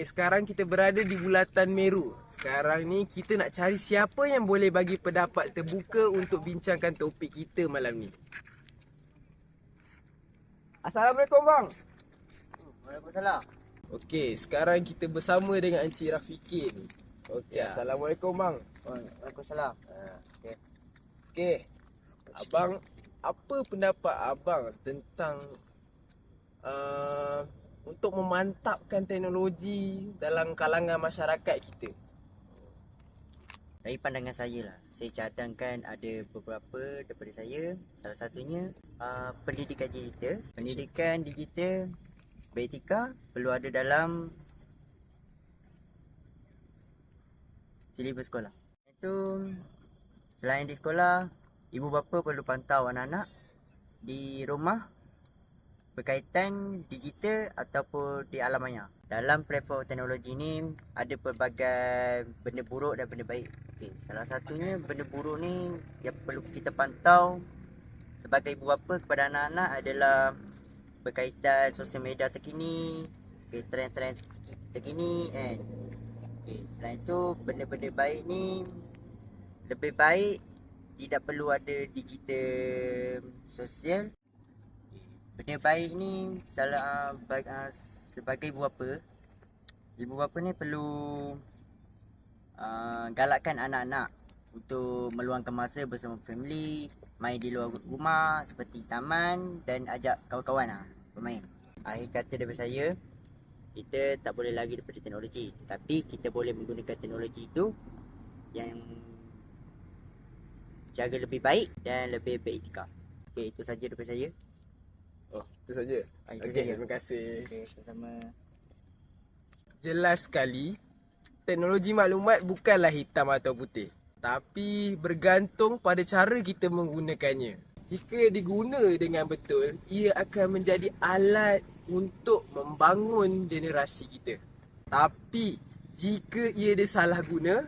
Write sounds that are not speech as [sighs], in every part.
Okey, sekarang kita berada di bulatan Meru. Sekarang ni kita nak cari siapa yang boleh bagi pendapat terbuka untuk bincangkan topik kita malam ni. Assalamualaikum bang. Waalaikumsalam. Okey, sekarang kita bersama dengan Encik Rafikin. Okey, Ya. Assalamualaikum bang. Waalaikumsalam. Uh, okay. Okey. Abang, apa pendapat abang tentang uh, untuk memantapkan teknologi dalam kalangan masyarakat kita? Dari pandangan saya lah, saya cadangkan ada beberapa daripada saya. Salah satunya uh, pendidikan digital. Pendidikan digital beretika perlu ada dalam silibus sekolah. Itu selain di sekolah, ibu bapa perlu pantau anak-anak di rumah berkaitan digital ataupun di alam maya. Dalam platform teknologi ni ada pelbagai benda buruk dan benda baik. Okey, salah satunya benda buruk ni yang perlu kita pantau sebagai ibu bapa kepada anak-anak adalah berkaitan sosial media terkini, okay, trend-trend terkini kan. Okey, selain tu benda-benda baik ni lebih baik tidak perlu ada digital sosial benda baik ni salah bag, uh, sebagai ibu bapa. Ibu bapa ni perlu uh, galakkan anak-anak untuk meluangkan masa bersama family main di luar rumah seperti taman dan ajak kawan-kawan lah bermain. Akhir kata daripada saya kita tak boleh lagi daripada teknologi. Tapi kita boleh menggunakan teknologi itu yang jaga lebih baik dan lebih beretika Okey, itu saja daripada saya. Oh, itu saja. Ah, itu Okey, saja. terima kasih. Okey, sama-sama. Jelas sekali, teknologi maklumat bukanlah hitam atau putih. Tapi bergantung pada cara kita menggunakannya. Jika diguna dengan betul, ia akan menjadi alat untuk membangun generasi kita. Tapi jika ia disalahguna,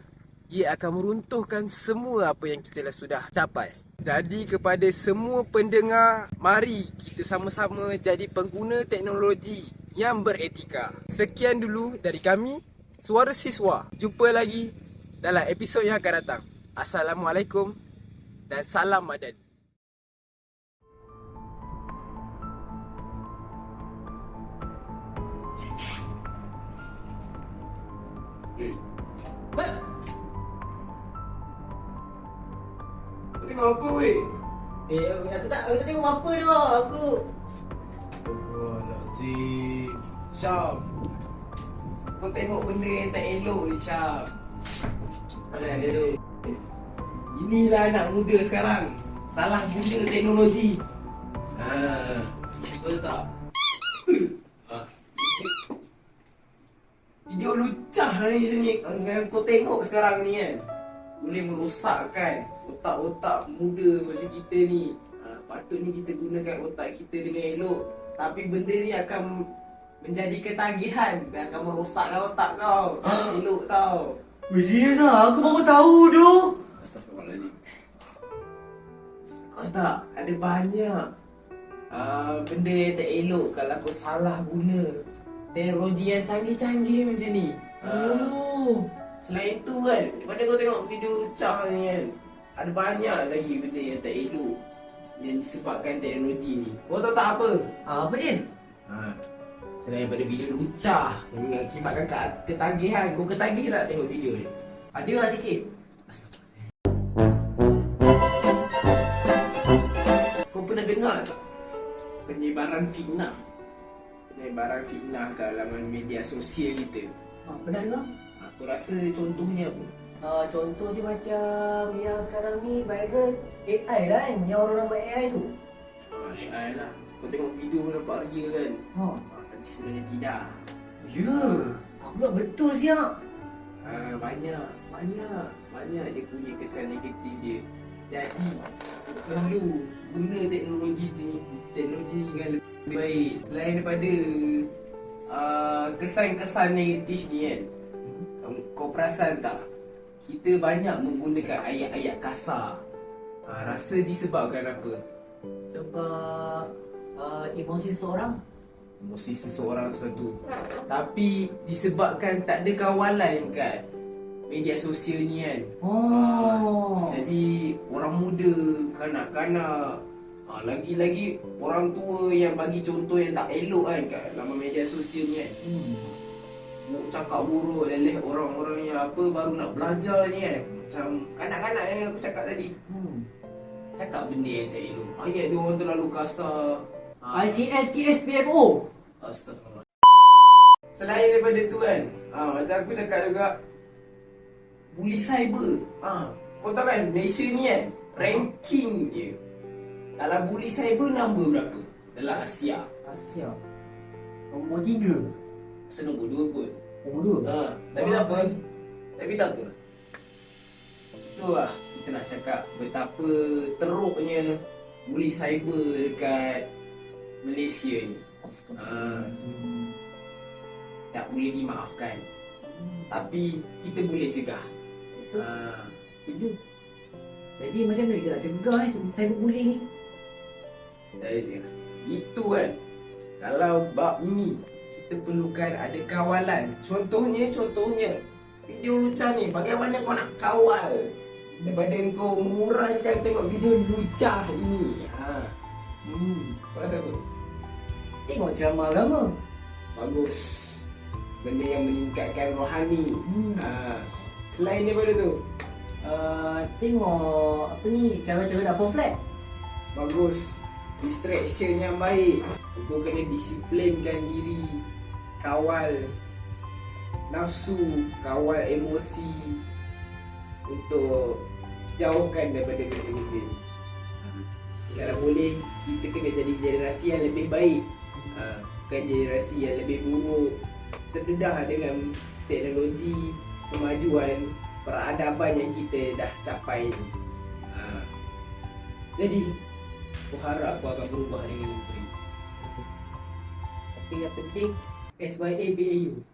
ia akan meruntuhkan semua apa yang kita dah sudah capai. Jadi kepada semua pendengar, mari kita sama-sama jadi pengguna teknologi yang beretika. Sekian dulu dari kami, Suara Siswa. Jumpa lagi dalam episod yang akan datang. Assalamualaikum dan salam Madani. Kau tengok apa weh? Eh, aku tak aku tak tengok apa dah. Aku. Astagfirullahaladzim. Syam. Kau tengok benda yang tak elok ni Syam. Mana dia Inilah anak muda sekarang. Salah guna teknologi. Haa Betul tak? Ha. Video lucah ni sini kau tengok sekarang ni kan Boleh merosakkan Otak-otak muda macam kita ni. Ha, Patutnya kita gunakan otak kita dengan elok. Tapi benda ni akan Menjadi ketagihan Dan akan merosakkan otak kau. Tak elok tau. Serius lah, aku baru tahu tu. Astagfirullahaladzim Kau tak? Ada banyak. Uh, Benda yang tak elok Kalau kau salah guna. Teknologi yang canggih-canggih macam ni. Uh, Oh. Selain tu kan Daripada kau tengok video lucah ni kan Ada banyak lagi benda yang tak elok Yang disebabkan teknologi ni Kau tahu tak apa? Ah, apa dia? Ha, selain daripada video lucah Yang mengakibatkan ke- ketagihan Kau ketagih tak tengok video ni? Ada lah sikit. Kau pernah dengar tak? Penyebaran fitnah Penyebaran fitnah ke laman media sosial kita Ah, pernah dengar? Aku rasa contohnya apa? Ah, contoh dia macam yang sekarang ni viral AI lah kan, yang orang-orang buat AI tu. AI lah Kau tengok video nampak real kan? Ha. Ha, tapi sebenarnya tidak Ya. Aku tak betul siap. ha, Banyak Banyak Banyak dia punya kesan negatif dia Jadi Perlu Guna teknologi ni Teknologi dengan lebih baik Selain daripada uh, Kesan-kesan negatif ni kan Kau, perasan tak Kita banyak menggunakan ayat-ayat kasar ha, Rasa disebabkan apa? Sebab uh, emosi seorang emosi seseorang sesuatu. Tapi disebabkan tak ada kawalan kat media sosial ni kan. Oh. Jadi orang muda, kanak-kanak, ha, lagi-lagi orang tua yang bagi contoh yang tak elok kan kat dalam media sosial ni kan. Hmm. Nak cakap buruk leleh orang-orang yang apa baru nak belajar ni kan. Macam kanak-kanak yang aku cakap tadi. Hmm. Cakap benda yang tak elok. Ayat dia orang terlalu kasar. Ha, ICLTSPMO. Astagfirullah. Selain daripada tu kan, ha, macam aku cakap juga, bully cyber. Ha, kau tahu kan, Malaysia ni kan, ranking dia. Kalau bully cyber, nombor berapa? Dalam Asia. Asia. Nombor tiga. Pasal nombor dua kot. Nombor dua. Ha, tapi tak apa. Tapi tak apa. Itu lah, kita nak cakap betapa teruknya bully cyber dekat Malaysia ni. Ha, tak boleh dimaafkan. Tapi kita boleh cegah. Betul. Ha, Setuju. Jadi macam mana kita nak cegah eh cyberbullying ni? jadi, itu kan. Kalau bab kita perlukan ada kawalan. Contohnya, contohnya video lucah ni bagaimana kau nak kawal daripada kau mengurangkan tengok video lucah ini. Ha, Hmm. kau rasa apa? Tengok ceramah agama. Bagus. Benda yang meningkatkan rohani. Hmm. Ha, selain daripada tu, Uh, tengok apa ni cara-cara nak fall flat. Bagus Distraction yang baik Kau kena disiplinkan diri Kawal Nafsu Kawal emosi Untuk Jauhkan daripada benda-benda ni. Kalau boleh Kita kena jadi generasi yang lebih baik. Ha, Bukan generasi yang lebih buruk. Terdedah dengan teknologi Kemajuan Peradaban yang kita dah capai. Ni ha. Jadi Aku harap aku akan berubah dengan negeri Tapi yang penting SYA BAU.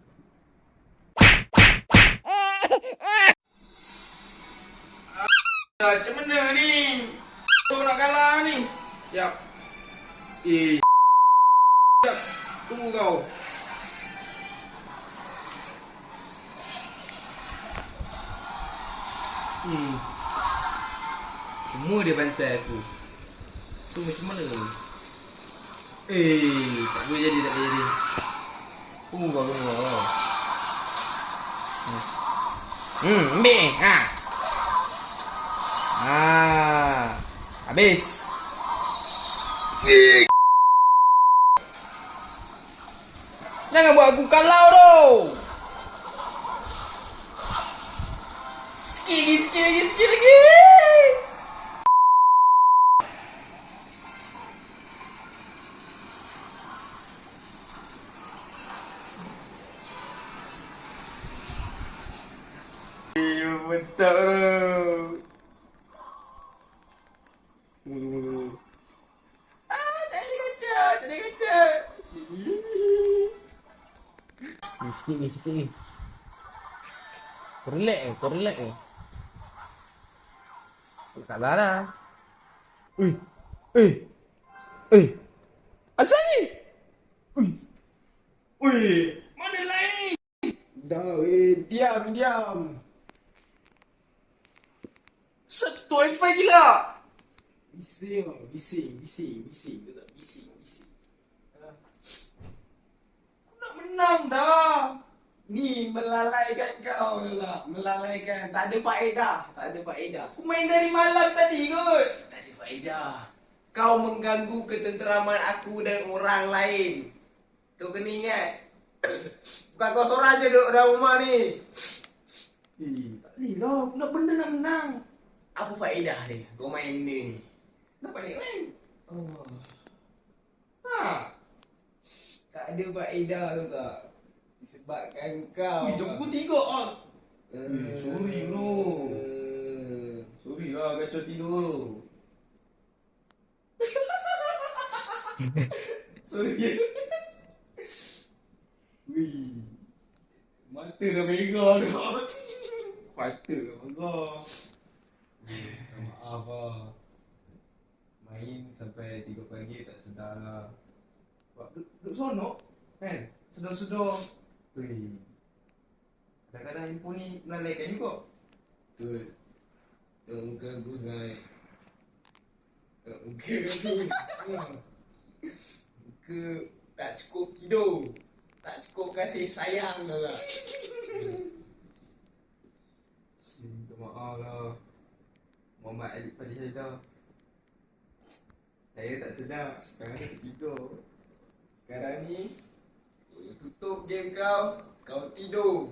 Macam mana ni? Kau nak kalah ni? Yap. Eh. Yap. Tunggu kau. Hmm. Semua dia bantai aku. So macam mana? Eh, tak boleh jadi, tak boleh jadi. Tunggu kau, tunggu kau. Hmm. Hmm, ambil. Ha. Ah, habis. Jangan buat aku kalau tu. Sikit lagi, sikit lagi, sikit lagi. Sikit ni, sikit ni. Kau relax eh, kau relax eh. Tak salah lah. Ui, eh, eh, Asal ni? ui, ui. Mana lain? Dah, eh, diam, diam. Satu wifi gila. Bising, bising, bising, bising, tak bising, bising. Ah. Menang dah. Ni melalaikan kau lah, melalaikan. Tak ada faedah, tak ada faedah. Aku main dari malam tadi kot. Tak ada faedah. Kau mengganggu ketenteraman aku dan orang lain. Kau kena ingat. [coughs] Bukan kau seorang je duduk dalam rumah ni. Eh, tak boleh lah. Nak benda nak menang. Apa faedah dia? Kau main benda ni. Kenapa ni main? Oh. Ha. Tak ada faedah tu tak? Disebabkan kau. Hidup aku tiga ah. Eh, sorry, bro. Sorry lah kacau tidur. [laughs] Sorry. Wih. Mata dah merah dah. Mata dah merah. Minta Maaf lah. Main sampai 3 pagi tak sedar lah. Duduk, duduk sonok kan? Sedar-sedar. Weh. Kadang-kadang handphone ni melalaikan juga. Betul. Tengok muka aku sekarang. Tengok muka aku. [laughs] Muka tak cukup tidur. Tak cukup kasih sayang tau tak? Minta maaf lah. Muhammad Alif Fadil Haidar. Saya tak sedar. Sekarang ni tidur. Sekarang ni Kau tutup game kau Kau tidur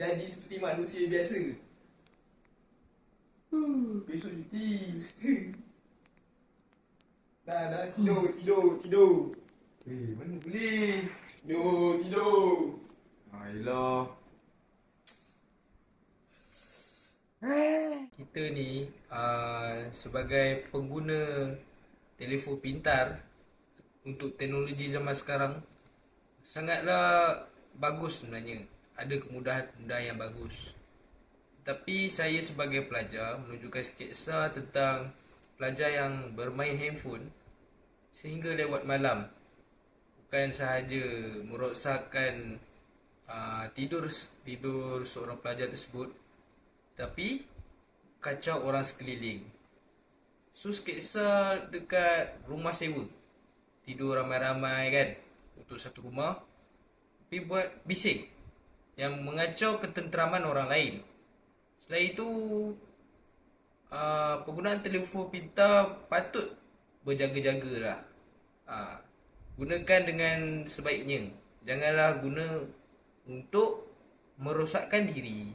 Jadi seperti manusia biasa Huh, Besok cuti. [laughs] Dah dah tidur tidur tidur Eh, mana boleh? Tidur tidur Ayolah. [sighs] kita ni uh, sebagai pengguna telefon pintar untuk teknologi zaman sekarang sangatlah bagus sebenarnya. Ada kemudahan-kemudahan yang bagus. Tetapi saya sebagai pelajar menunjukkan sketsa tentang pelajar yang bermain handphone sehingga lewat malam. Bukan sahaja merosakkan uh, tidur tidur seorang pelajar tersebut tapi kacau orang sekeliling. So sketsa dekat rumah sewa. Tidur ramai-ramai kan untuk satu rumah. Tapi buat bising yang mengacau ketenteraman orang lain. Selain itu uh, penggunaan telefon pintar patut berjaga-jaga lah. Gunakan dengan sebaiknya. Janganlah guna untuk merosakkan diri